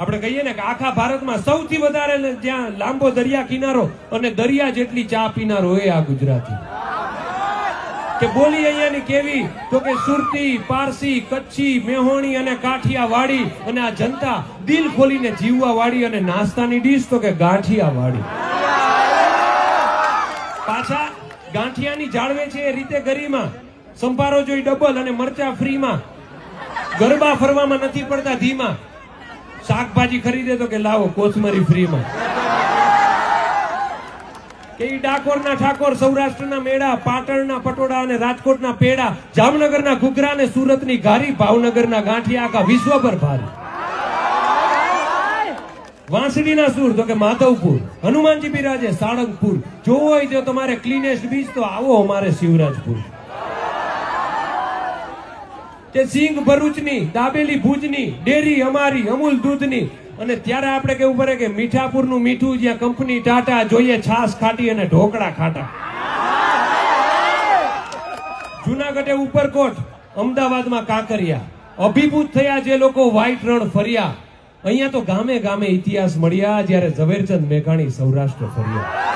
આપણે કહીએ ને કે આખા ભારતમાં સૌથી વધારે જ્યાં લાંબો દરિયા કિનારો અને દરિયા જેટલી ચા પીનારો એ આ ગુજરાતી. કે બોલી અહીંયાની કેવી? તો કે સુરતી, પારસી, કચ્છી, મેહોણી અને કાઠિયા વાડી અને આ જનતા દિલ ખોલીને જીવવા વાળી અને નાસ્તાની ડીશ તો કે ગાંઠિયા વાળી પાછા ગાંઠિયાની જાળવે છે એ રીતે ગરીમાં. સંભારો જોઈ ડબલ અને મરચા ફ્રીમાં. ગરબા ફરવામાં નથી પડતા ધીમા. શાકભાજી ખરીદે તો કે લાવો, કોથમરી ફ્રીમાં. કે ઈ ડાકોરના ઠાકોર સૌરાષ્ટ્રના મેળા, પાટણના પટોળા અને રાજકોટના પેડા, જામનગરના ઘૂઘરા અને સુરતની ઘારી, ભાવનગરના ગાંઠિયા આખા વિશ્વભર ભારી. વાંસળીના સુર, તો કે માધવપુર, હનુમાનજી બિરાજે સાળંગપુર. જોવો હોય તો તમારે ક્લીનેસ્ટ બીચ, તો આવો અમારે શિવરાજપુર. તે સિંગ ભરૂચની, દાબેલી ભુજની, ડેરી અમારી, અમૂલ દૂધની. અને ત્યારે આપણે કેવું પડે કે મીઠાપુરનું મીઠું જ્યાં કંપની ટાટા જોઈએ છાસ ખાટી અને ઢોકળા ખાટા. જુનાગઢે ઉપરકોટ, અમદાવાદમાં કાંકરિયા. અભિભૂત થયા જે લોકો વ્હાઈટ રણ ફર્યા. અહીંયા તો ગામે ગામે ઇતિહાસ મળ્યા, જ્યારે ઝવેરચંદ મેઘાણી સૌરાષ્ટ્ર ફર્યા.